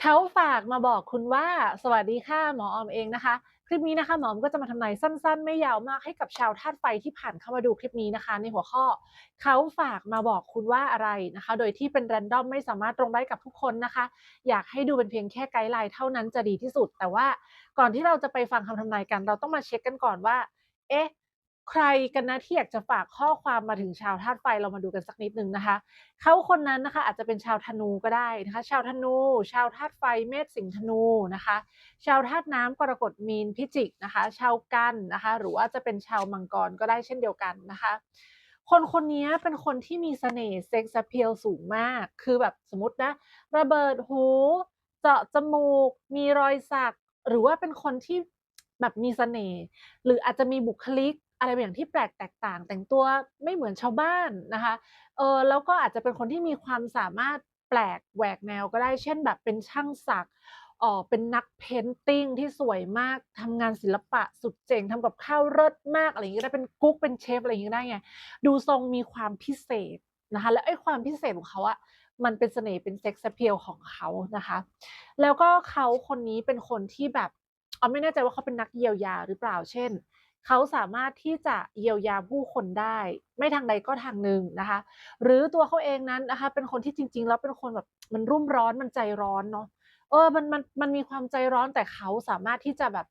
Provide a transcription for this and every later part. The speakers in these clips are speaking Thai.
เขาฝากมาบอกคุณว่าสวัสดีค่ะหมอออมเองนะคะ คลิปนี้นะคะหมออมก็จะมาทำนายสั้น ๆ ไม่ยาวมากให้กับชาวธาตุไฟที่ผ่านเข้ามาดูคลิปนี้นะคะ ในหัวข้อเขาฝากมาบอกคุณว่าอะไรนะคะ โดยที่เป็นแรนดอมไม่สามารถตรงได้กับทุกคนนะคะ อยากให้ดูเป็นเพียงแค่ไกด์ไลน์เท่านั้นจะดีที่สุด แต่ว่าก่อนที่เราจะไปฟังคำทำนายกัน เราต้องมาเช็กกันก่อนว่า เอ๊ะ ใครกันนะที่อยากจะฝากข้อความมาถึงชาวธาตุไฟเรามาดูกันสักนิดหนึ่งนะคะ เขาคนนั้นนะคะอาจจะเป็นชาวธนูก็ได้นะคะ ชาวธนู ชาวธาตุไฟเมษสิงห์ธนูนะคะ ชาวธาตุน้ำกรกฎมีนพิจิกนะคะ ชาวกันนะคะ หรือว่าจะเป็นชาวมังกรก็ได้เช่นเดียวกันนะคะ คนคนนี้เป็นคนที่มีเสน่ห์ Sex appeal สูงมาก คือแบบสมมตินะระเบิดหู เจาะจมูก มีรอยสัก หรือว่าเป็นคนที่แบบมีเสน่ห์หรืออาจจะมีบุคลิก อะไรบางอย่างที่แปลกแตกต่าง แต่งตัวไม่เหมือนชาวบ้านนะคะเออแล้วก็อาจจะเป็นคนที่มีความสามารถแปลกแหวกแนวก็ได้ เช่นแบบเป็นช่างสักเอ่อเป็นนักเพนติ้งที่สวยมากทำงานศิลปะสุดเจ๋งทำกับข้าวเลิศมากอะไรอย่างงี้ได้เป็นกุ๊กเป็นเชฟอะไรอย่างงี้ได้ไงดูทรงมีความพิเศษนะคะแล้วไอ้ความพิเศษของเขาอะมันเป็นเสน่ห์เป็น Sex appeal ของเขานะคะ แล้วก็เขาคนนี้เป็นคนที่แบบออมไม่แน่ใจว่าเขาเป็นนักเยียวยาหรือเปล่า เช่น เขาสามารถที่จะเยียวยาผู้คนได้ ไม่ทางใดก็ทางหนึ่งนะคะ หรือตัวเขาเองนั้นนะคะ เป็นคนที่จริง ๆ แล้วเป็นคนแบบมันรุ่มร้อนมันใจร้อนเนาะเออมันมันมันมีความใจร้อนแต่เขาสามารถที่จะแบบ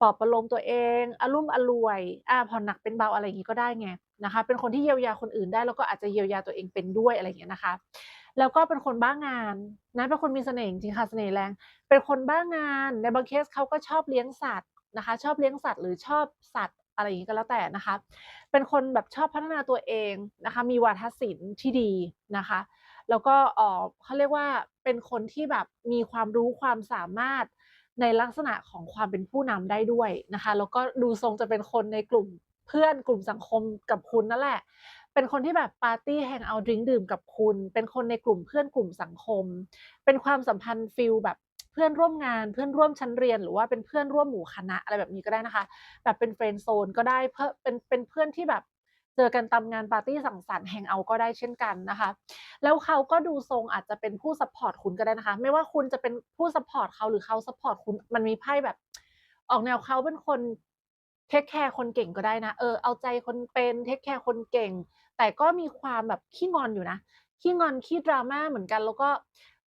ปลอบประโลมตัวเองอะลุ่มอล่วยอ่าผ่อนหนักเป็นเบาอะไรอย่างงี้ก็ได้ไงนะคะ เป็นคนที่เยียวยาคนอื่นได้แล้วก็อาจจะเยียวยาตัวเองเป็นด้วยอะไรอย่างเงี้ยนะคะ แล้วก็เป็นคนบ้างานนะเป็นคนมีเสน่ห์จริงค่ะเสน่ห์แรง เป็นคนบ้างานในบางเคสเขาก็ชอบเลี้ยงสัตว์ นะคะ ชอบเลี้ยงสัตว์หรือชอบสัตว์อะไรอย่างงี้ก็แล้วแต่นะคะ เป็นคนแบบชอบพัฒนาตัวเองนะคะ มีวาทศิลป์ที่ดีนะคะ แล้วก็เออเขาเรียกว่าเป็นคนที่แบบมีความรู้ความสามารถในลักษณะของความเป็นผู้นำได้ด้วยนะคะ แล้วก็ดูทรงจะเป็นคนในกลุ่มเพื่อนกลุ่มสังคมกับคุณนั่นแหละ เป็นคนที่แบบปาร์ตี้แฮงเอาดริงดื่มกับคุณ เป็นคนในกลุ่มเพื่อนกลุ่มสังคม เป็นความสัมพันธ์ฟีลแบบ พื่อนร่วมงานเพื่อนร่วมชั้นเรียน หรือว่าเป็นเพื่อนร่วมหมู่คณะอะไรแบบนี้ก็ได้นะคะ แบบเป็น friend zone ก็ได้เพื่อเป็นเป็นเพื่อนที่แบบเจอกันตามงานปาร์ตี้สังสรรค์แฮงเอาก็ได้เช่นกันนะคะ แล้วเขาก็ดูทรงอาจจะเป็นผู้ซัปพอร์ตคุณก็ได้นะคะ ไม่ว่าคุณจะเป็นผู้ซัปพอร์ตเขาหรือเขาซัปพอร์ตคุณมันมีไพ่แบบ ออกแนวเขาเป็นคนเทกแคร์คนเก่งก็ได้นะเออเอาใจคนเป็นเทกแคร์คนเก่ง แต่ก็มีความแบบขี้งอนอยู่นะขี้งอนขี้ drama เหมือนกันแล้วก็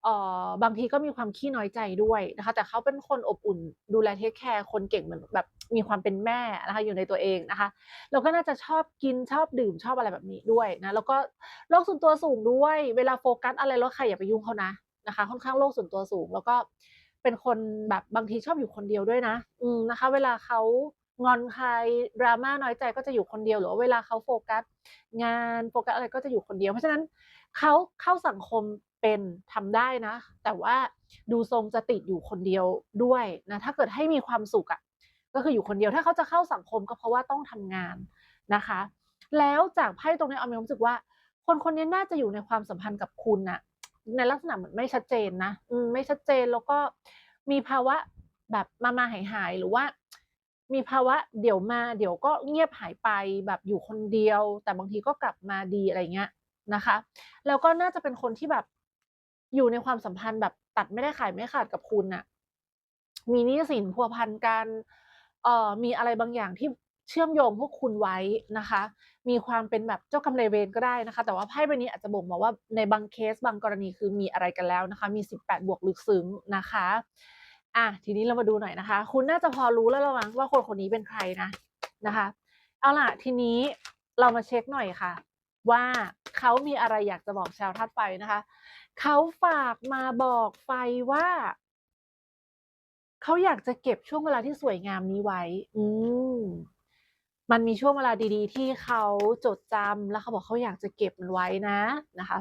เอ่อบางทีก็มีความขี้น้อยใจด้วยนะคะ แต่เขาเป็นคนอบอุ่นดูแลเทกแคร์คนเก่งเหมือนแบบมีความเป็นแม่นะคะ อยู่ในตัวเองนะคะแล้วก็น่าจะชอบกินชอบดื่มชอบอะไรแบบนี้ด้วยนะ แล้วก็โลกส่วนตัวสูงด้วย เวลาโฟกัสอะไรแล้วใครอย่าไปยุ่งเขานะนะคะ ค่อนข้างโลกส่วนตัวสูง แล้วก็เป็นคนแบบบางทีชอบอยู่คนเดียวด้วยนะ อืมนะคะ เวลาเขางอนใคร drama น้อยใจก็จะอยู่คนเดียวหรือว่าเวลาเขาโฟกัส งานโฟกัสอะไรก็จะอยู่คนเดียว เพราะฉะนั้นเขาเข้าสังคม เป็นทำได้นะ แต่ว่าดูทรงจะติดอยู่คนเดียวด้วยนะถ้าเกิดให้มีความสุขอะก็คืออยู่คนเดียวถ้าเขาจะเข้าสังคมก็เพราะว่าต้องทำงานนะคะ แล้วจากไพ่ตรงนี้ออมมีความรู้สึกว่า คนคนนี้น่าจะอยู่ในความสัมพันธ์กับคุณน่ะในลักษณะเหมือนไม่ชัดเจนนะมไม่ชัดเจนแล้วก็มีภาวะแบบมาๆหายๆหรือว่า มีภาวะเดี๋ยวมา เดี๋ยวก็เงียบหายไปแบบอยู่คนเดียว แต่บางทีก็กลับมาดีอะไรเงี้ยนะคะ แล้วก็น่าจะเป็นคนที่แบบ อยู่ในความสัมพันธ์แบบตัดไม่ได้ขายไม่ขาดกับคุณน่ะ มีหนี้สินพัวพันกันเอ่อมีอะไรบางอย่างที่เชื่อมโยงพวกคุณไว้นะคะ มีความเป็นแบบเจ้ากรรมนายเวรก็ได้นะคะ แต่ว่าไพ่ใบนี้อาจจะบ่งบอกว่าในบางเคสบางกรณีคือมีอะไรกันแล้วนะคะ มี 18 บวกลึกซึ้งนะคะอะทีนี้เรามาดูหน่อยนะคะ คุณน่าจะพอรู้แล้วละมั้งว่าคนคนนี้เป็นใครนะนะคะ เอาล่ะทีนี้เรามาเช็กหน่อยค่ะ ว่าเขามีอะไรอยากจะบอกชาวธาตุไฟนะคะ เขาฝากมาบอกไฟว่าเขาอยากจะเก็บช่วงเวลาที่สวยงามนี้ไว้ อืมมันมีช่วงเวลาดี ๆ ที่เขาจดจำแล้วเขาบอกเขาอยากจะเก็บมันไว้นะนะคะ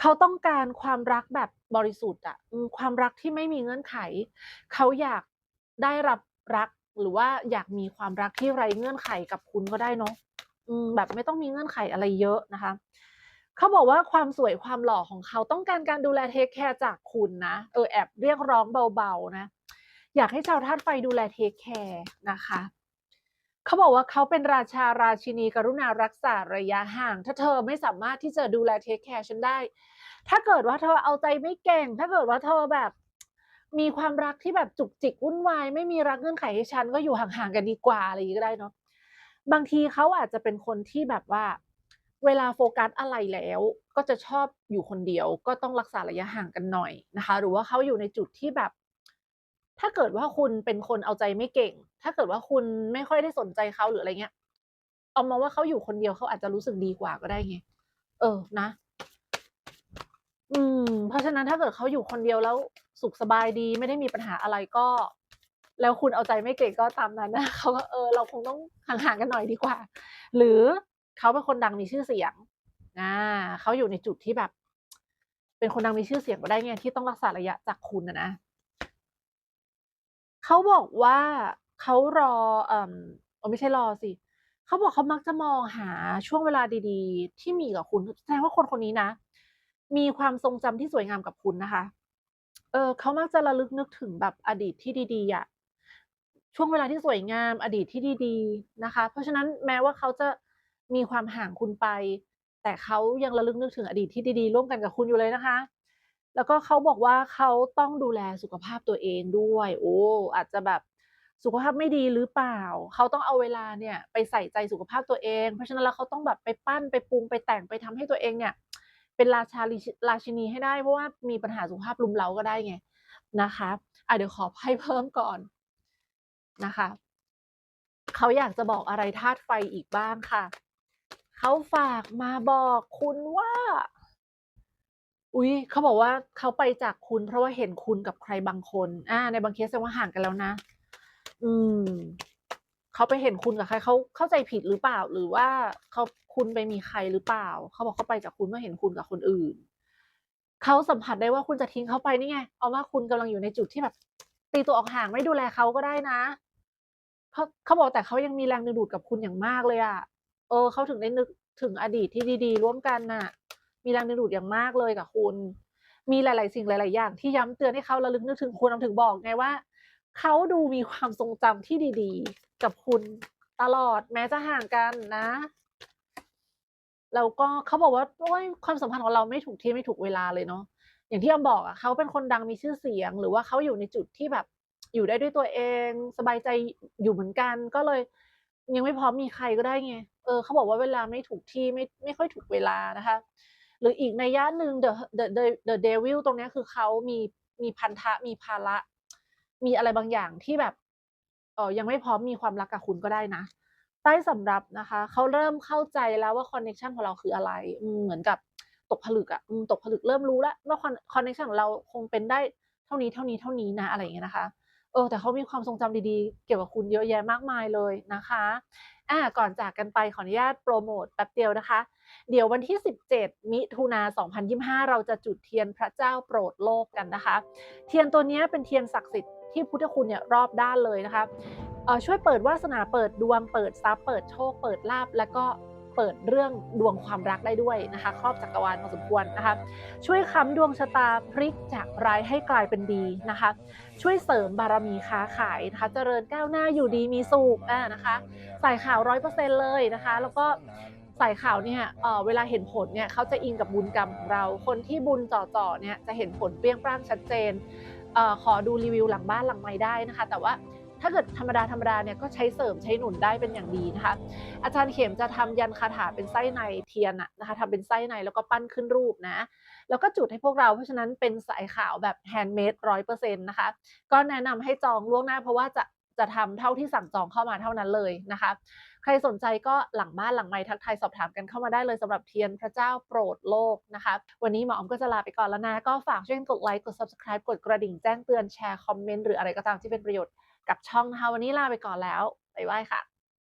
เขาต้องการความรักแบบบริสุทธิ์อะความรักที่ไม่มีเงื่อนไข เขาอยากได้รับรักหรือว่าอยากมีความรักที่ไร้เงื่อนไขกับคุณก็ได้เนาะ แบบไม่ต้องมีเงื่อนไขอะไรเยอะนะคะ เขาบอกว่าความสวยความหล่อของเขาต้องการการดูแลเทกแคร์จากคุณนะ เออแอบเรียกร้องเบาๆนะ อยากให้ชาวธาตุไฟดูแลเทกแคร์นะคะ เขาบอกว่าเขาเป็นราชาราชินีกรุณารักษาระยะห่าง ถ้าเธอไม่สามารถที่จะดูแลเทกแคร์ฉันได้ ถ้าเกิดว่าเธอเอาใจไม่เก่ง ถ้าเกิดว่าเธอแบบมีความรักที่แบบจุกจิกวุ่นวาย ไม่มีรักเงื่อนไขให้ฉันก็อยู่ห่างๆกันดีกว่าอะไรอย่างงี้ก็ได้เนาะ บางทีเขาอาจจะเป็นคนที่แบบว่า เวลาโฟกัสอะไรแล้ว ก็จะชอบอยู่คนเดียว ก็ต้องรักษาระยะห่างกันหน่อยนะคะ หรือว่าเขาอยู่ในจุดที่แบบ ถ้าเกิดว่าคุณเป็นคนเอาใจไม่เก่ง ถ้าเกิดว่าคุณไม่ค่อยได้สนใจเขาหรืออะไรเงี้ยออมมองว่าเขาอยู่คนเดียวเขาอาจจะรู้สึกดีกว่าก็ได้ไงเออนะ อืม เพราะฉะนั้นถ้าเกิดเขาอยู่คนเดียวแล้วสุขสบายดีไม่ได้มีปัญหาอะไรก็ แล้วคุณเอาใจไม่เก่งก็ตามนั้นนะเขาก็เออเราคงต้องห่างๆกันหน่อยดีกว่า หรือเขาเป็นคนดังมีชื่อเสียงอาเขาอยู่ในจุดที่แบบ เป็นคนดังมีชื่อเสียงก็ได้ไงที่ต้องรักษาระยะจากคุณอะนะเขาบอกว่าเขารอเอ่อไม่ใช่รอสิเขาบอกเขามักจะมองหาช่วงเวลาดีๆ ที่มีกับคุณแสดงว่าคนคนนี้นะ มีความทรงจำที่สวยงามกับคุณนะคะ เออเขามักจะระลึกนึกถึงแบบอดีตที่ดีๆอะ ช่วงเวลาที่สวยงามอดีตที่ดีๆนะคะ เพราะฉะนั้นแม้ว่าเขาจะมีความห่างคุณไป แต่เขายังระลึกนึกถึงอดีตที่ดีๆ ร่วมกันกับคุณอยู่เลยนะคะ แล้วก็เขาบอกว่าเขาต้องดูแลสุขภาพตัวเองด้วย โอ้อาจจะแบบสุขภาพไม่ดีหรือเปล่า เขาต้องเอาเวลาเนี่ยไปใส่ใจสุขภาพตัวเอง เพราะฉะนั้นแล้วเขาต้องแบบไปปั้นไปปรุงไปแต่งไปทำให้ตัวเองเนี่ย เป็นราชาราชินีให้ได้เพราะว่ามีปัญหาสุขภาพรุมเร้าก็ได้ไงนะคะอ่าเดี๋ยวขอไพ่เพิ่มก่อน นะคะ เขาอยากจะบอกอะไรธาตุไฟอีกบ้างค่ะ เขาฝากมาบอกคุณว่า อุ๊ยเขาบอกว่าเขาไปจากคุณเพราะว่าเห็นคุณกับใครบางคนอาในบางเคสแสดงว่าห่างกันแล้วนะ อืมเขาไปเห็นคุณกับใครเขาเข้าใจผิดหรือเปล่า หรือว่าเขาคุณไปมีใครหรือเปล่า เขาบอกเขาไปจากคุณเมื่อเห็นคุณกับคนอื่นเขาสัมผัสได้ว่าคุณจะทิ้งเขาไปนี่ไง เอาว่าคุณกำลังอยู่ในจุดที่แบบ ตีตัวออกห่างไม่ดูแลเขาก็ได้นะ เขาเขาบอกแต่เขายังมีแรงดึงดูดกับคุณอย่างมากเลยอะเออเขาถึงได้นึกถึงอดีตที่ดี ๆ ร่วมกันน่ะ มีแรงดึงดูดอย่างมากเลยกับคุณ มีหลาย ๆ สิ่งหลาย ๆ อย่างที่ย้ำเตือนให้เขาระลึกนึกถึงคุณออมถึงบอกไงว่าเขาดูมีความทรงจำที่ดีๆ กับคุณตลอดแม้จะห่างกันนะแล้วก็เขาบอกว่าโอ๊ยความสัมพันธ์ของเราไม่ถูกที่ไม่ถูกเวลาเลยเนาะอย่างที่ออมบอกอะเขาเป็นคนดังมีชื่อเสียง หรือว่าเขาอยู่ในจุดที่แบบ อยู่ได้ด้วยตัวเอง สบายใจอยู่เหมือนกัน ก็เลย ยังไม่พร้อมมีใครก็ได้ไงเออเขาบอกว่าเวลาไม่ถูกที่ไม่ไม่ค่อยถูกเวลานะคะ หรืออีกในัยยะหนึ่ง The The The The Devil ตรงนี้คือเขามีมีพันธะมีภาระ มีอะไรบางอย่างที่แบบเออยังไม่พร้อมมีความรักกับคุณก็ได้นะใต้สำรับนะคะเขาเริ่มเข้าใจแล้วว่าคอนเน็ชันของเราคืออะไรเหมือนกับตกผลึกอะตกผลึกเริ่มรู้แล้วว่าคอนเน็ชันของเราคงเป็นได้เท่านี้ๆๆนะอะไรอย่างเงี้ยนะคะ เออแต่เขามีความทรงจำดีๆ เกี่ยวกับคุณเยอะแยะมากมายเลยนะคะอ่าก่อนจากกันไปขออนุญาตโพรโมตแป๊บเดียวนะคะ เดี๋ยววันที่ 17 มิถุนา 2025 เราจะจุดเทียนพระเจ้าโปรดโลกกันนะคะ เทียนตัวนี้เป็นเทียนศักดิ์สิทธิ์ที่พุทธคุณเนี่ยรอบด้านเลยนะคะเอ่อช่วยเปิดวาสนาเปิดดวงเปิดทรัพย์เปิดโชคเปิดลาภแล้วก็ เปิดเรื่องดวงความรักได้ด้วยนะคะครอบจักรวาลพอสมควรนะคะช่วยค้ำดวงชะตาพลิกจากร้ายให้กลายเป็นดีนะคะช่วยเสริมบารมีค้าขายนะคะเจริญก้าวหน้าอยู่ดีมีสุขอานะคะสายขาว100%เปอร์เซ็นต์เลยนะคะแล้วก็สายขาวเนี่ยเเวลาเห็นผลเนี่ยเขาจะอิงกับบุญกรรมของเรา คนที่บุญจ่อๆเนี่ยจะเห็นผลเปรี้ยงปร้างชัดเจนเอขอดูรีวิวหลังบ้านหลังไมค์ได้นะคะ แต่ว่า ถ้าเกิดธรรมดาๆเนี่ยก็ใช้เสริมใช้หนุนได้เป็นอย่างดีนะคะอาจารย์เข็มจะทำยันคาถาเป็นไส้ในเทียนอะนะคะทำเป็นไส้ในแล้วก็ปั้นขึ้นรูปนะ แล้วก็จุดให้พวกเราเพราะฉะนั้นเป็นสายขาวแบบ handmade 100%นต์นะคะก็แนะนำให้จองล่วงหน้า เพราะว่าจะจะทำเท่าที่สั่งจองเข้ามาเท่านั้นเลยนะคะ ใครสนใจก็หลังบ้านหลังไมค์ทักทายสอบถามกันเข้ามาได้เลยสำหรับเทียนพระเจ้าโปรดโลกนะคะ วันนี้หมออมก็จะลาไปก่อนแล้วนะ ก็ฝากช่วยกันกดไลค์กด Subscribe กดกระดิ่งแจ้งเตือนแชร์คอมเมนต์หรืออะไรก็ตามที่เป็นประโยชน์ กับช่องนะคะวันนี้ลาไปก่อนแล้วบ๊ายบายค่ะ